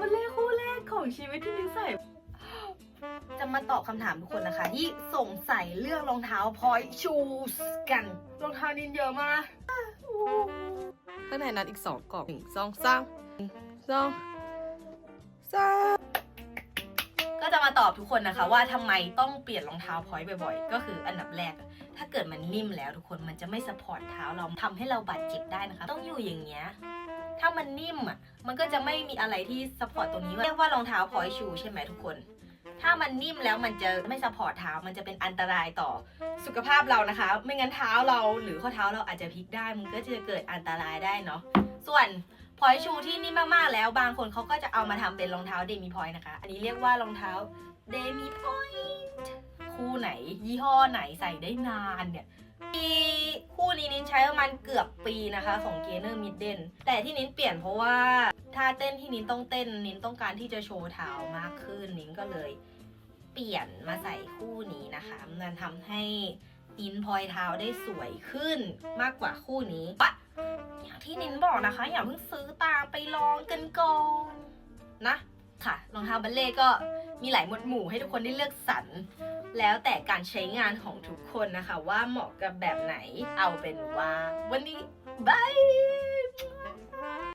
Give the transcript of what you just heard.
บัลเล่ต์คู่แรกของชีวิตที่นินใส่จะมาตอบคำถามทุกคนนะคะ ที่สงสัยเรื่องรองเท้าพอยชูสกัน รองเท้านินเยอะมากข้างในนั้นอีกสองกล่องหนึ่งสองสามหนึ่งสอง ก็จะมาตอบทุกคนนะคะ ว่าทำไมต้องเปลี่ยนรองเท้าพอยต์บ่อยๆ ก็คืออันดับแรก ถ้าเกิดมันนิ่มแล้วทุกคนมันจะไม่สปอร์ตเท้าเราทำให้เราบาดเจ็บได้นะคะ ต้องอยู่อย่างเงี้ยถ้ามันนิ่มอะมันก็จะไม่มีอะไรที่สปอร์ตตรงนี้เรียกว่ารองเท้าพอยชูใช่ไหมทุกคน ถ้ามันนิ่มแล้วมันจะไม่สปอร์ตเท้ามันจะเป็นอันตรายต่อสุขภาพเรานะคะ ไม่งั้นเท้าเราหรือข้อเท้าเราอาจจะพลิกได้มันก็จะเกิดอันตรายได้เนาะส่วน พอยชูที่นิ่มากๆแล้วบางคนเขาก็จะเอามาทำเป็นรองเท้าเดมิพอยนะคะ อันนี้เรียกว่ารองเท้าเดมิพอยคู่ไหน ยี่ห้อไหนใส่ได้นานเนี่ยปีคู่นี้นิ้นใช้ประมาณเกือบปีนะคะของเกเนอร์มิดเดนแต่ที่นิ้นเปลี่ยนเพราะว่าท่าเต้นที่นิ้นต้องเต้นนิ้นต้องการที่จะโชว์เท้ามากขึ้นนิ้นก็เลยเปลี่ยนมาใส่คู่นี้นะคะมันทำให้นิ้นพลอยเท้าได้สวยขึ้นมากกว่าคู่นี้ปะ ที่นิ้นบอกนะคะ อย่าเพิ่งซื้อตามไปลองกันก่อนนะ ค่ะรองเท้าบัลเล่ก็มีหลายหมวดหมู่ให้ทุกคนได้เลือกสรรแล้วแต่การใช้งานของทุกคนนะคะ ว่าเหมาะกับแบบไหนเอาเป็นว่า วันนี้บาย